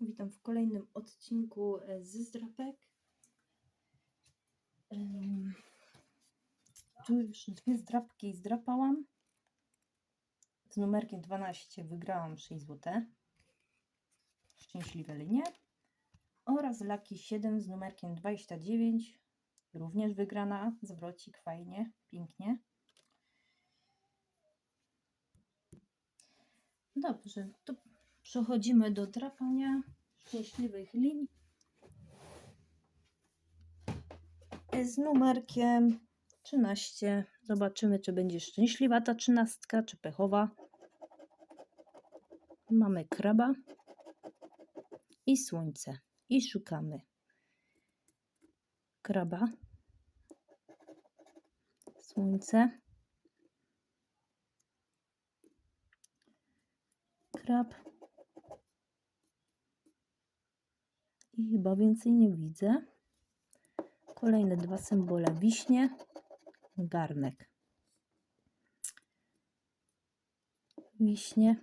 Witam w kolejnym odcinku e, z zdrapek. Tu już dwie zdrapki zdrapałam. Z numerkiem 12 wygrałam 6 zł. Szczęśliwe linie. Oraz Laki 7 z numerkiem 29. Również wygrana. Zwrocik fajnie, pięknie. Dobrze, to przechodzimy do drapania szczęśliwych linii z numerkiem 13. Zobaczymy, czy będzie szczęśliwa ta trzynastka, czy pechowa. Mamy kraba i słońce. I szukamy kraba, słońce, krab. Chyba więcej nie widzę. Kolejne dwa symbole wiśnie, garnek. Wiśnie.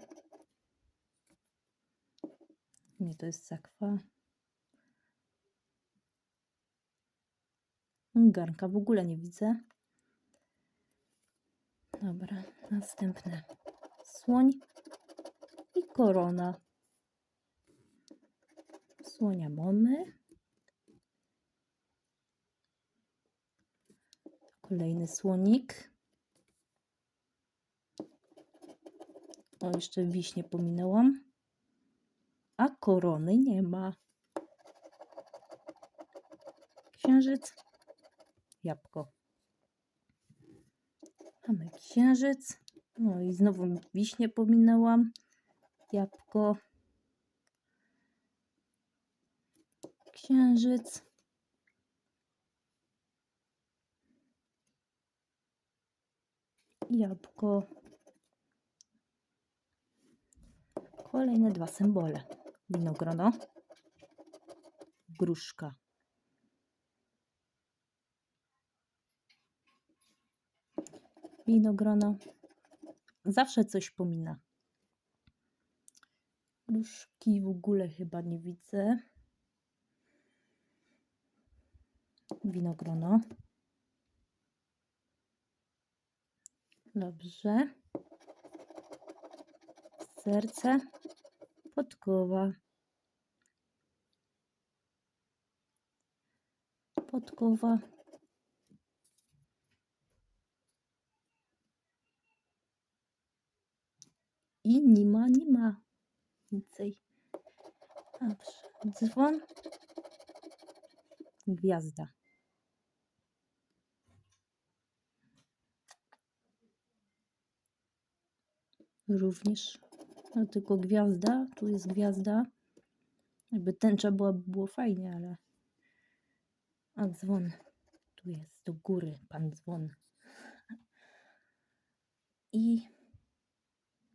Nie, to jest sakwa. Garnka w ogóle nie widzę. Dobra, następne. Słoń i korona. Słonia mamy. Kolejny słonik. O, jeszcze wiśnie pominęłam. A korony nie ma. Księżyc. Jabłko. Mamy księżyc. No i znowu wiśnie pominęłam. Jabłko. Księżyc. Jabłko. Kolejne dwa symbole. Winogrono. Gruszka. Winogrono. Zawsze coś pomina. Gruszki w ogóle chyba nie widzę. Winogrono. Dobrze. Serce. Podkowa. Podkowa. I nie ma, nie ma więcej. Dobrze. Dzwon. Gwiazda. Również no, tylko gwiazda, tu jest gwiazda. Jakby tęcza była, by było fajnie, ale. A dzwon. Tu jest do góry pan dzwon. I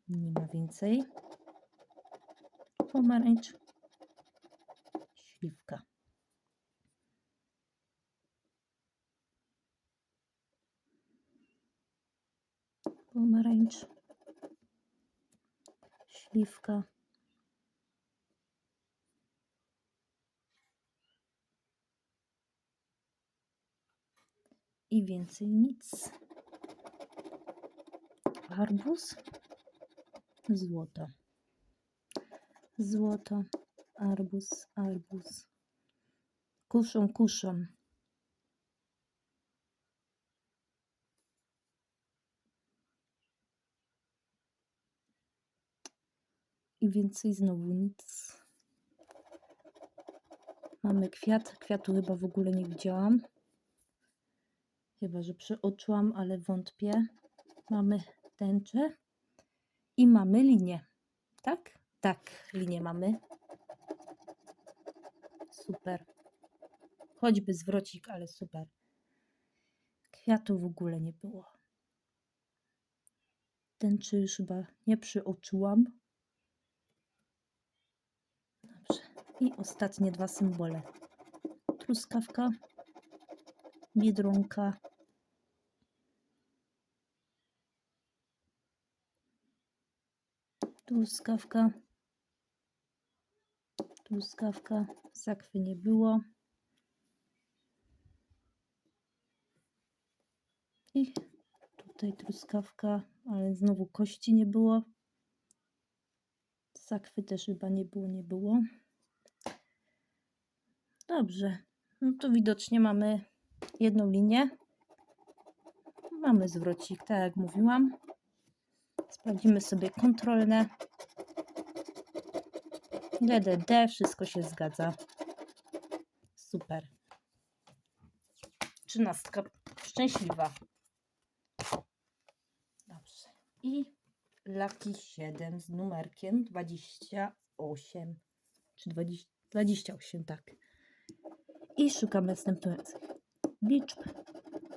nie ma więcej. Pomarańcz. Śliwka. Pomarańcz. Śliwka. I więcej nic. Arbuz. Złoto. Złoto. Arbuz, arbuz. Kuszą, kuszą. I więcej znowu nic. Mamy kwiat. Kwiatu chyba w ogóle nie widziałam. Chyba, że przeoczyłam, ale wątpię. Mamy tęczę i mamy linię. Tak? Tak, linię mamy. Super. Choćby zwrocik, ale super. Kwiatu w ogóle nie było. Tęczy już chyba nie przyoczyłam. Dobrze. I ostatnie dwa symbole. Truskawka, biedronka. Truskawka. truskawka, sakwy nie było. I tutaj truskawka, ale znowu kości nie było. Sakwy też chyba nie było, nie było. Dobrze, no to widocznie mamy jedną linię. Mamy zwrocik, tak jak mówiłam. Sprawdzimy sobie kontrolne. DDD, wszystko się zgadza. Super. Trzynastka szczęśliwa. Dobrze. I Lucky 7 z numerkiem 28. Czy 20, 28, tak. I szukamy następujących liczb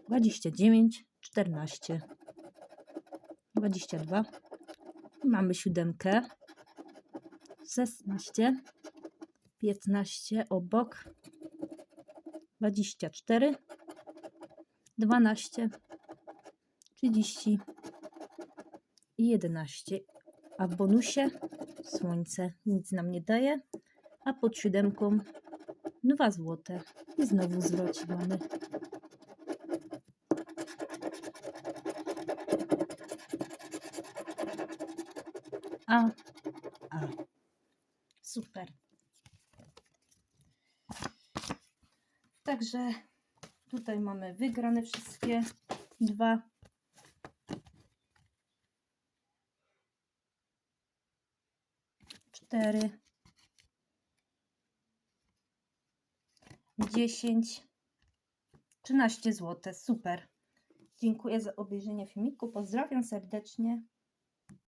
29, 14, 22. Mamy siódemkę. 16, 15 obok, 24, 12, 30 i 11. A w bonusie słońce nic nam nie daje, a pod siódemką 2 złote. I znowu zwrocik mamy. A, a. Super. Także tutaj mamy wygrane wszystkie dwa. Cztery. Dziesięć. Trzynaście zł. Super. Dziękuję za obejrzenie filmiku. Pozdrawiam serdecznie.